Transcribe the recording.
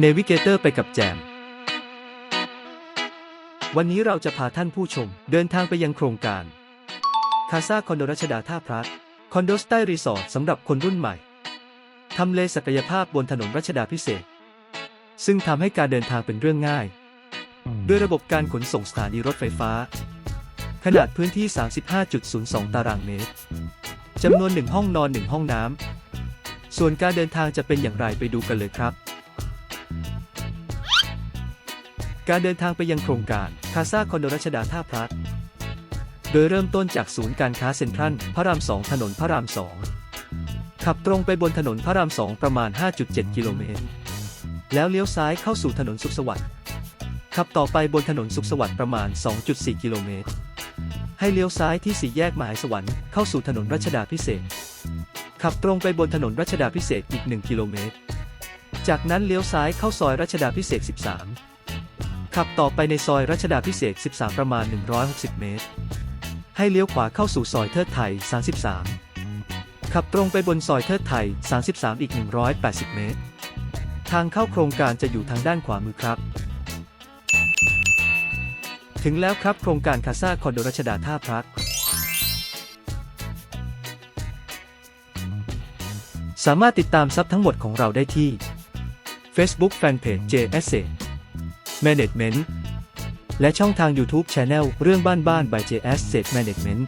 เนวิเกเตอร์ไปกับแจม วันนี้เราจะพาท่านผู้ชมเดินทางไปยังโครงการคาซาคอนโดรัชดาท่าพระคอนโดสไตล์รีสอร์ทสำหรับคนรุ่นใหม่ ทำเลศักยภาพบนถนนรัชดาพิเศษ ซึ่งทำให้การเดินทางเป็นเรื่องง่าย ด้วยระบบการขนส่งสถานีรถไฟฟ้า ขนาดพื้นที่ 35.02 ตารางเมตรจำนวนหนึ่งห้องนอนหนึ่งห้องน้ำ ส่วนการเดินทางจะเป็นอย่างไรไปดูกันเลยครับ การเดินทางไปยังโครงการคาซาคอนโดรัชดาท่าพระโดยเริ่มต้นจากศูนย์การค้าเซ็นทรัลพระรามสองถนนพระรามสองขับตรงไปบนถนนพระรามสองประมาณ 5.7 กิโลเมตร แล้วเลี้ยวซ้ายเข้าสู่ถนนสุขสวัสดิ์ขับต่อไปบนถนนสุขสวัสดิ์ประมาณ 2.4 กิโลเมตร ให้เลี้ยวซ้ายที่สี่แยกมหาสวรรค์เข้าสู่ถนนรัชดาพิเศษ ขับตรงไปบนถนนรัชดาพิเศษอีก 1 กิโลเมตร จากนั้นเลี้ยวซ้ายเข้าซอยรัชดาพิเศษ 13 ขับต่อไปในซอยรัชดาพิเศษ 13 ประมาณ 160 เมตร ให้เลี้ยวขวาเข้าสู่ซอยเทิดไทย 33 ขับตรงไปบนซอยเทิดไทย 33 อีก 180 เมตร ทางเข้าโครงการจะอยู่ทางด้านขวามือครับ ถึงแล้วครับโครงการคาซาคอนโดรัชดาท่าพระสามารถติดตามซับทั้งหมดของเราได้ที่ Facebook Fanpage JSA Management และช่องทาง YouTube Channel เรื่องบ้านบ้าน by JS s e t Management